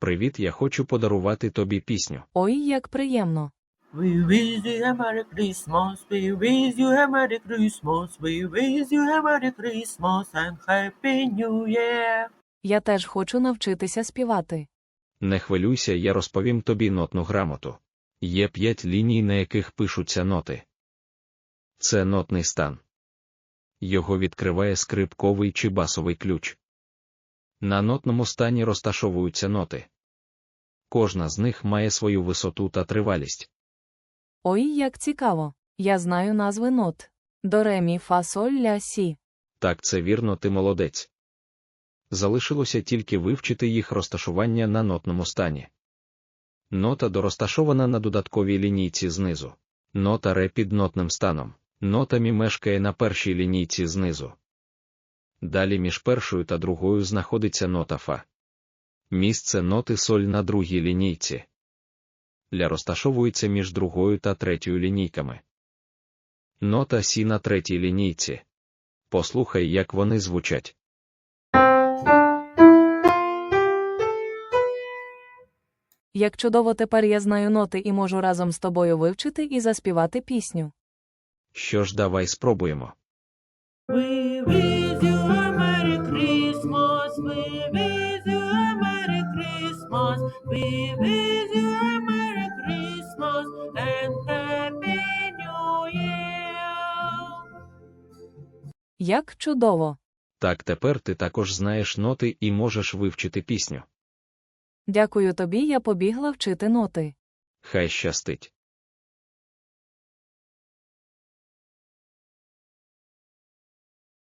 Привіт, я хочу подарувати тобі пісню. Ой, як приємно. We wish you a Merry Christmas, we wish you a Merry Christmas, we wish you a Merry Christmas and Happy New Year. Я теж хочу навчитися співати. Не хвилюйся, я розповім тобі нотну грамоту. Є п'ять ліній, на яких пишуться ноти. Це нотний стан. Його відкриває скрипковий чи басовий ключ. На нотному стані розташовуються ноти. Кожна з них має свою висоту та тривалість. Ой, як цікаво. Я знаю назви нот. До ре мі фа соль ля сі. Так, це вірно, ти молодець. Залишилося тільки вивчити їх розташування на нотному стані. Нота до розташована на додатковій лінійці знизу. Нота ре під нотним станом. Нота мі мешкає на першій лінійці знизу. Далі між першою та другою знаходиться нота фа. Місце ноти соль на другій лінійці. Ля розташовується між другою та третьою лінійками. Нота сі на третій лінійці. Послухай, як вони звучать. Як чудово тепер я знаю ноти і можу разом з тобою вивчити і заспівати пісню. Що ж, давай спробуємо. Christmas, we wish you a Merry Christmas and Happy New Year. Як чудово! Так тепер ти також знаєш ноти і можеш вивчити пісню. Дякую тобі, я побігла вчити ноти. Хай щастить.